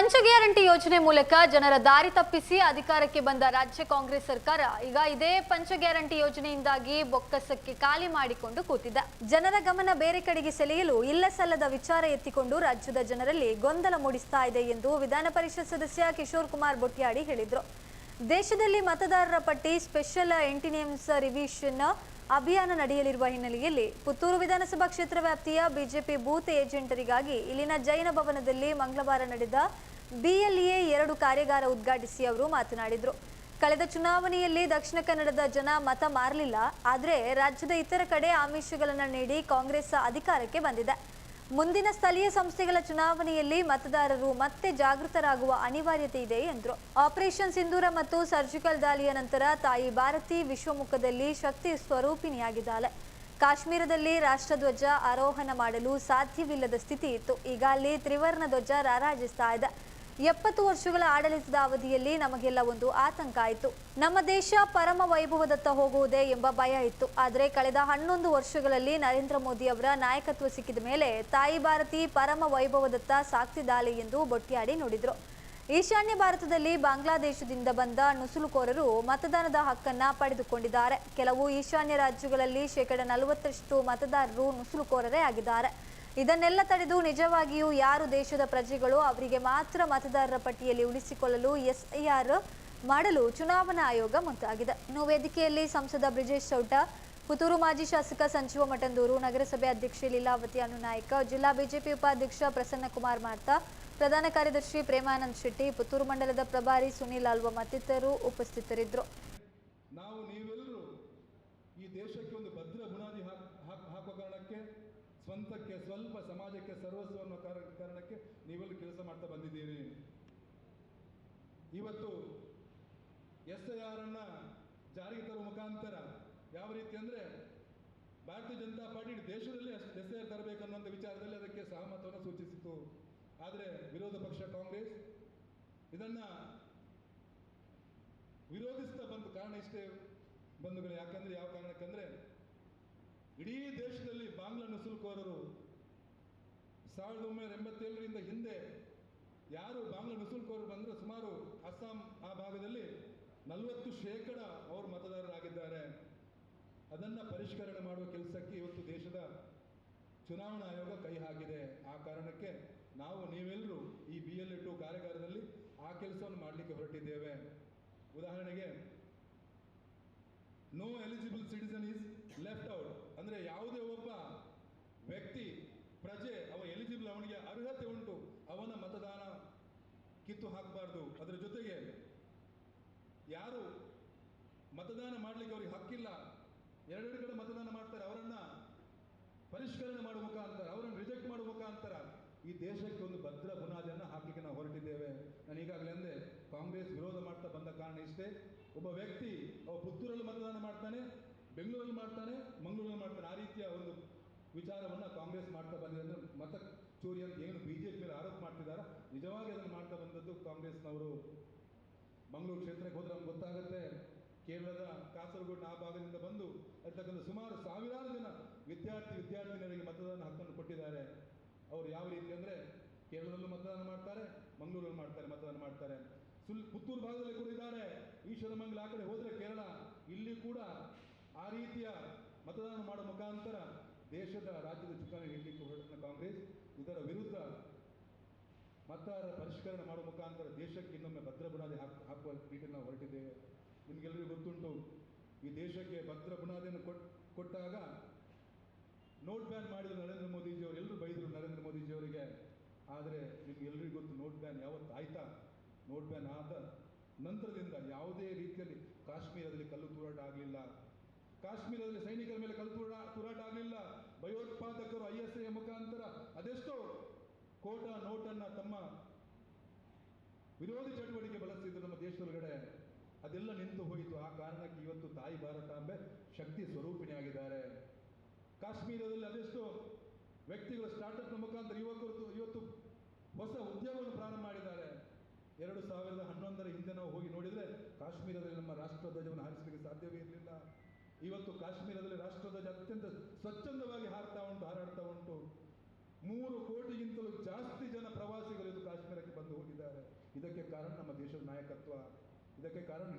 ಪಂಚ ಗ್ಯಾರಂಟಿ ಯೋಜನೆ ಮೂಲಕ ಜನರ ದಾರಿ ತಪ್ಪಿಸಿ ಅಧಿಕಾರಕ್ಕೆ ಬಂದ ರಾಜ್ಯ ಕಾಂಗ್ರೆಸ್ ಸರ್ಕಾರ ಈಗ ಇದೇ ಪಂಚ ಗ್ಯಾರಂಟಿ ಯೋಜನೆಯಿಂದಾಗಿ ಬೊಕ್ಕಸಕ್ಕೆ ಖಾಲಿ ಮಾಡಿಕೊಂಡು ಕೂತಿದೆ. ಜನರ ಗಮನ ಬೇರೆ ಕಡೆಗೆ ಸೆಳೆಯಲು ಇಲ್ಲ ಸಲ್ಲದ ವಿಚಾರ ಎತ್ತಿಕೊಂಡು ರಾಜ್ಯದ ಜನರಲ್ಲಿ ಗೊಂದಲ ಮೂಡಿಸ್ತಾ ಇದೆ ಎಂದು ವಿಧಾನ ಪರಿಷತ್ ಸದಸ್ಯ ಕಿಶೋರ್ ಕುಮಾರ್ ಬೊಟ್ಯಾಡಿ ಹೇಳಿದರು. ದೇಶದಲ್ಲಿ ಮತದಾರರ ಪಟ್ಟಿ ಸ್ಪೆಷಲ್ ಎಂಟಿನಿಯಮ್ಸ್ ರಿವಿಷನ್ ಅಭಿಯಾನ ನಡೆಯಲಿರುವ ಹಿನ್ನೆಲೆಯಲ್ಲಿ ಪುತ್ತೂರು ವಿಧಾನಸಭಾ ಕ್ಷೇತ್ರ ವ್ಯಾಪ್ತಿಯ ಬಿಜೆಪಿ ಬೂತ್ ಏಜೆಂಟರಿಗಾಗಿ ಇಲ್ಲಿನ ಜೈನ ಭವನದಲ್ಲಿ ಮಂಗಳವಾರ ನಡೆದ ಬಿಎಲ್ಎ ಎರಡು ಕಾರ್ಯಾಗಾರ ಉದ್ಘಾಟಿಸಿ ಅವರು ಮಾತನಾಡಿದರು. ಕಳೆದ ಚುನಾವಣೆಯಲ್ಲಿ ದಕ್ಷಿಣ ಕನ್ನಡದ ಜನ ಮತ ಮಾರಲಿಲ್ಲ. ಆದರೆ ರಾಜ್ಯದ ಇತರ ಕಡೆ ಆಮಿಷಗಳನ್ನು ನೀಡಿ ಕಾಂಗ್ರೆಸ್ ಅಧಿಕಾರಕ್ಕೆ ಬಂದಿದೆ. ಮುಂದಿನ ಸ್ಥಳೀಯ ಸಂಸ್ಥೆಗಳ ಚುನಾವಣೆಯಲ್ಲಿ ಮತದಾರರು ಮತ್ತೆ ಜಾಗೃತರಾಗುವ ಅನಿವಾರ್ಯತೆ ಇದೆ ಎಂದರು. ಆಪರೇಷನ್ ಸಿಂಧೂರ ಮತ್ತು ಸರ್ಜಿಕಲ್ ದಾಳಿಯ ನಂತರ ತಾಯಿ ಭಾರತಿ ವಿಶ್ವಮುಖದಲ್ಲಿ ಶಕ್ತಿ ಸ್ವರೂಪಿಣಿಯಾಗಿದ್ದಾಳೆ. ಕಾಶ್ಮೀರದಲ್ಲಿ ರಾಷ್ಟ್ರಧ್ವಜ ಆರೋಹಣ ಮಾಡಲು ಸಾಧ್ಯವಿಲ್ಲದ ಸ್ಥಿತಿ ಇತ್ತು. ಈಗ ಅಲ್ಲಿ ತ್ರಿವರ್ಣ ಧ್ವಜ ರಾರಾಜಿಸ್ತಾ ಇದೆ. ಎಪ್ಪತ್ತು ವರ್ಷಗಳ ಆಡಳಿತದ ಅವಧಿಯಲ್ಲಿ ನಮಗೆಲ್ಲ ಒಂದು ಆತಂಕ ಆಯಿತು. ನಮ್ಮ ದೇಶ ಪರಮ ವೈಭವದತ್ತ ಹೋಗುವುದೇ ಎಂಬ ಭಯ ಇತ್ತು. ಆದರೆ ಕಳೆದ ಹನ್ನೊಂದು ವರ್ಷಗಳಲ್ಲಿ ನರೇಂದ್ರ ಮೋದಿ ಅವರ ನಾಯಕತ್ವ ಸಿಕ್ಕಿದ ಮೇಲೆ ತಾಯಿ ಭಾರತಿ ಪರಮ ವೈಭವದತ್ತ ಸಾಕ್ತಿದ್ದಾಳೆ ಎಂದು ಬೊಟ್ಟಿಯಾಡಿ ನೋಡಿದರು. ಈಶಾನ್ಯ ಭಾರತದಲ್ಲಿ ಬಾಂಗ್ಲಾದೇಶದಿಂದ ಬಂದ ನುಸುಳುಕೋರರು ಮತದಾನದ ಹಕ್ಕನ್ನ ಪಡೆದುಕೊಂಡಿದ್ದಾರೆ. ಕೆಲವು ಈಶಾನ್ಯ ರಾಜ್ಯಗಳಲ್ಲಿ ಶೇಕಡ ನಲವತ್ತರಷ್ಟು ಮತದಾರರು ನುಸುಳುಕೋರರೇ ಆಗಿದ್ದಾರೆ. ಇದನ್ನೆಲ್ಲ ತಡೆದು ನಿಜವಾಗಿಯೂ ಯಾರು ದೇಶದ ಪ್ರಜೆಗಳು ಅವರಿಗೆ ಮಾತ್ರ ಮತದಾರರ ಪಟ್ಟಿಯಲ್ಲಿ ಉಳಿಸಿಕೊಳ್ಳಲು ಎಸ್ಐಆರ್ ಮಾಡಲು ಚುನಾವಣಾ ಆಯೋಗ ಮುಂದಾಗಿದೆ. ಇನ್ನು ವೇದಿಕೆಯಲ್ಲಿ ಸಂಸದ ಬ್ರಿಜೇಶ್ ಚೌಟ, ಪುತ್ತೂರು ಮಾಜಿ ಶಾಸಕ ಸಂಜೀವ ಮಠಂದೂರು, ನಗರಸಭೆ ಅಧ್ಯಕ್ಷೆ ಲೀಲಾವತಿ ಅನುನಾಯಕ, ಜಿಲ್ಲಾ ಬಿಜೆಪಿ ಉಪಾಧ್ಯಕ್ಷ ಪ್ರಸನ್ನ ಕುಮಾರ್ ಮಾರ್ತಾ, ಪ್ರಧಾನ ಕಾರ್ಯದರ್ಶಿ ಪ್ರೇಮಾನಂದ್ ಶೆಟ್ಟಿ, ಪುತ್ತೂರು ಮಂಡಲದ ಪ್ರಭಾರಿ ಸುನೀಲ್ ಆಲ್ವಾ ಮತ್ತಿತರರು ಉಪಸ್ಥಿತರಿದ್ದರು ನಾವು ನೀವೆಲ್ಲರೂ ಈ ದೇಶಕ್ಕೆ ಒಂದು ಭದ್ರ ಬುನಾದಿ ಹಾಕ್ ಹಾಕ್ ಹಾಕೋ ಕಾರಣಕ್ಕೆ ಸ್ವಂತಕ್ಕೆ, ಸ್ವಲ್ಪ ಸಮಾಜಕ್ಕೆ ಸರ್ವಸ್ವ ಅನ್ನೋ ಕಾರಣ ಕಾರಣಕ್ಕೆ ನೀವೆಲ್ಲ ಕೆಲಸ ಮಾಡ್ತಾ ಬಂದಿದ್ದೀರಿ. ಇವತ್ತು ಎಸ್ ಐ ಅನ್ನ ಜಾರಿಗೆ ತರುವ ಮುಖಾಂತರ ಯಾವ ರೀತಿ ಅಂದರೆ ಭಾರತೀಯ ಜನತಾ ಪಾರ್ಟಿ ದೇಶದಲ್ಲಿ ಎಸ್ ಐ ಆರ್ ವಿಚಾರದಲ್ಲಿ ಅದಕ್ಕೆ ಸಹಮತವನ್ನು ಸೂಚಿಸಿತು. ಆದರೆ ವಿರೋಧ ಪಕ್ಷ ಕಾಂಗ್ರೆಸ್, ಇದನ್ನು ವಿರೋಧಿಸ್ತಾ ಬಂದ ಕಾರಣ ಇಷ್ಟೇ ಬಂಧುಗಳು. ಯಾಕಂದ್ರೆ ಯಾವ ಕಾರಣಕ್ಕಂದ್ರೆ ಇಡೀ ದೇಶದಲ್ಲಿ ಬಾಂಗ್ಲಾ ನುಸುಳುಕೋರರು ಸಾವಿರದ ಒಂಬೈನೂರ ಎಂಬತ್ತೇಳರಿಂದ ಹಿಂದೆ ಯಾರು ಬಾಂಗ್ಲಾ ನುಸುಲುಕೋರರು ಬಂದರೂ ಸುಮಾರು ಅಸ್ಸಾಂ ಆ ಭಾಗದಲ್ಲಿ ನಲವತ್ತು ಶೇಕಡ ಅವರು ಮತದಾರರಾಗಿದ್ದಾರೆ. ಅದನ್ನು ಪರಿಷ್ಕರಣೆ ಮಾಡುವ ಕೆಲಸಕ್ಕೆ ಇವತ್ತು ದೇಶದ ಚುನಾವಣಾ ಆಯೋಗ ಕೈ ಹಾಕಿದೆ. ಆ ಕಾರಣಕ್ಕೆ ನಾವು ನೀವೆಲ್ಲರೂ ಈ ಬಿ ಎಲ್ ಟು ಕಾರ್ಯಾಗಾರದಲ್ಲಿ ಆ ಕೆಲಸವನ್ನು ಮಾಡಲಿಕ್ಕೆ ಹೊರಟಿದ್ದೇವೆ. ಉದಾಹರಣೆಗೆ no eligible citizen is left out ಅಂದರೆ ಯಾವುದೇ ಒಬ್ಬ ವ್ಯಕ್ತಿ, ಪ್ರಜೆ, ಅವ ಎಲಿಜಿಬಲ್ ಅವನಿಗೆ ಅರ್ಹತೆ ಉಂಟು, ಅವನ ಮತದಾನ ಕಿತ್ತು ಹಾಕಬಾರ್ದು. ಅದರ ಜೊತೆಗೆ ಯಾರು ಮತದಾನ ಮಾಡಲಿಕ್ಕೆ ಅವ್ರಿಗೆ ಹಕ್ಕಿಲ್ಲ, ಎರಡೆರಡು ಕಡೆ ಮತದಾನ ಮಾಡ್ತಾರೆ, ಅವರನ್ನ ಪರಿಷ್ಕರಣೆ ಮಾಡುವ ಮುಖಾಂತರ, ಅವರನ್ನು ರಿಜೆಕ್ಟ್ ಮಾಡುವ ಮುಖಾಂತರ ಈ ದೇಶಕ್ಕೆ ಒಂದು ಭದ್ರ ಬುನಾದಿಯನ್ನು ಹಾಕಲಿಕ್ಕೆ ನಾವು ಹೊರಟಿದ್ದೇವೆ. ನಾನು ಈಗಾಗಲೇ ಅಂದೆ, ಕಾಂಗ್ರೆಸ್ ವಿರೋಧ ಮಾಡ್ತಾ ಬಂದ ಕಾರಣ ಇಷ್ಟೇ. ಒಬ್ಬ ವ್ಯಕ್ತಿ ಅವ ಪುತ್ತೂರಲ್ಲಿ ಮತದಾನ ಮಾಡ್ತಾನೆ, ಬೆಂಗಳೂರಲ್ಲಿ ಮಾಡ್ತಾನೆ, ಮಂಗಳೂರಲ್ಲಿ ಮಾಡ್ತಾನೆ. ಆ ರೀತಿಯ ಒಂದು ವಿಚಾರವನ್ನು ಕಾಂಗ್ರೆಸ್ ಮಾಡ್ತಾ ಬಂದಿದೆ ಅಂದರೆ ಮತ ಚೋರಿ ಅಂತ ಏನು ಬಿ ಜೆ ಪಿ ಮೇಲೆ ಆರೋಪ ಮಾಡ್ತಿದ್ದಾರೆ? ನಿಜವಾಗಿ ಅದನ್ನು ಮಾಡ್ತಾ ಬಂದದ್ದು ಕಾಂಗ್ರೆಸ್ನವರು. ಮಂಗಳೂರು ಕ್ಷೇತ್ರಕ್ಕೆ ಹೋದ್ರೆ ನಮ್ಗೆ ಗೊತ್ತಾಗುತ್ತೆ, ಕೇರಳದ ಕಾಸರಗೋಡಿನ ಆ ಭಾಗದಿಂದ ಬಂದು ಇರ್ತಕ್ಕಂಥ ಸುಮಾರು ಸಾವಿರಾರು ಜನ ವಿದ್ಯಾರ್ಥಿ ವಿದ್ಯಾರ್ಥಿನಿಯರಿಗೆ ಮತದಾನ ಹಕ್ಕನ್ನು ಕೊಟ್ಟಿದ್ದಾರೆ. ಅವರು ಯಾವ ರೀತಿ ಅಂದರೆ ಕೇರಳದಲ್ಲೂ ಮತದಾನ ಮಾಡ್ತಾರೆ, ಮಂಗಳೂರಲ್ಲಿ ಮಾಡ್ತಾರೆ, ಮತದಾನ ಮಾಡ್ತಾರೆ. ಸುಲ್ ಪುತ್ತೂರು ಭಾಗದಲ್ಲಿ ಕೂಡ ಇದ್ದಾರೆ. ಈಶ್ವರಮಂಗಲ ಆ ಕಡೆ ಹೋದರೆ ಕೇರಳ, ಇಲ್ಲಿ ಕೂಡ ಆ ರೀತಿಯ ಮತದಾನ ಮಾಡುವ ಮುಖಾಂತರ ದೇಶದ ರಾಜ್ಯದ ಚುಕ್ಕಾಣಿ ಹಿಡಲಿಕ್ಕೆ ಹೊರಟಿನ ಕಾಂಗ್ರೆಸ್. ಇದರ ವಿರುದ್ಧ ಮತದಾರ ಪರಿಷ್ಕರಣೆ ಮಾಡುವ ಮುಖಾಂತರ ದೇಶಕ್ಕೆ ಇನ್ನೊಮ್ಮೆ ಭದ್ರ ಬುನಾದಿ ಹಾಕಿ, ಹಾಕುವ ನಾವು ಹೊರಟಿದ್ದೇವೆ ನಿಮಗೆಲ್ಲರಿಗೂ ಗೊತ್ತುಂಟು, ಈ ದೇಶಕ್ಕೆ ಭದ್ರ ಬುನಾದಿಯನ್ನು ಕೊಟ್, ಕೊಟ್ಟಾಗ ನೋಟ್ ಬ್ಯಾನ್ ಮಾಡಿದ್ರು ನರೇಂದ್ರ ಮೋದಿಜಿಯವರು, ಎಲ್ಲರೂ ಬೈದರು ನರೇಂದ್ರ ಮೋದಿಜಿಯವರಿಗೆ. ಆದರೆ ನಿಮಗೆಲ್ಲರಿಗೂ ಗೊತ್ತು, ನೋಟ್ ಬ್ಯಾನ್ ಯಾವತ್ತು ಆಯ್ತಾ ನೋಟ್ ಬ್ಯಾನ್ ಆದ ನಂತರದಿಂದ ಯಾವುದೇ ರೀತಿಯಲ್ಲಿ ಕಾಶ್ಮೀರದಲ್ಲಿ ಕಲ್ಲು ತೂರಾಟ ಆಗಲಿಲ್ಲ. ಕಾಶ್ಮೀರದಲ್ಲಿ ಸೈನಿಕರ ಮೇಲೆ ಕಲ್ಲು ತೂರ, ತೂರಾಟ ಆಗಲಿಲ್ಲ. ಭಯೋತ್ಪಾದಕರು ಐ ಎಸ್ ಐ ಮುಖಾಂತರ ಅದೆಷ್ಟೋ ಕೋಟ ನೋಟನ್ನು ತಮ್ಮ ವಿರೋಧಿ ಚಟುವಟಿಕೆ ಬಳಸಿದ್ರು ನಮ್ಮ ದೇಶದೊಳಗಡೆ ಅದೆಲ್ಲ ನಿಂತು ಹೋಯಿತು. ಆ ಕಾರಣಕ್ಕೆ ಇವತ್ತು ತಾಯಿ ಭಾರತಾಂಬೆ ಶಕ್ತಿ ಸ್ವರೂಪಿಣಿಯಾಗಿದ್ದಾರೆ ಕಾಶ್ಮೀರದಲ್ಲಿ ಅದೆಷ್ಟು ವ್ಯಕ್ತಿಗಳು ಸ್ಟಾರ್ಟಪ್ನ ಮುಖಾಂತರ ಯುವಕರು ಇವತ್ತು ಹೊಸ ಉದ್ಯಮವನ್ನು ಪ್ರಾರಂಭ ಮಾಡಿದ್ದಾರೆ. ಎರಡು ಸಾವಿರದ ಹನ್ನೊಂದರ ಹಿಂದೆ ನಾವು ಹೋಗಿ ನೋಡಿದರೆ ಕಾಶ್ಮೀರದಲ್ಲಿ ನಮ್ಮ ರಾಷ್ಟ್ರಧ್ವಜವನ್ನು ಹಾರಿಸಲಿಕ್ಕೆ ಸಾಧ್ಯವೇ ಇರಲಿಲ್ಲ. ಇವತ್ತು ಕಾಶ್ಮೀರದಲ್ಲಿ ರಾಷ್ಟ್ರಧ್ವಜ ಅತ್ಯಂತ ಸ್ವಚ್ಛಂದವಾಗಿ ಹಾರ್ತಾ ಉಂಟು, ಹಾರಾಡ್ತಾ ಉಂಟು. ಮೂರು ಕೋಟಿಗಿಂತಲೂ ಜಾಸ್ತಿ ಜನ ಪ್ರವಾಸಿಗರು ಇದು ಕಾಶ್ಮೀರಕ್ಕೆ ಬಂದು ಹೋಗಿದ್ದಾರೆ. ಇದಕ್ಕೆ ಕಾರಣ ನಮ್ಮ ದೇಶದ ನಾಯಕತ್ವ. ಇದಕ್ಕೆ ಕಾರಣ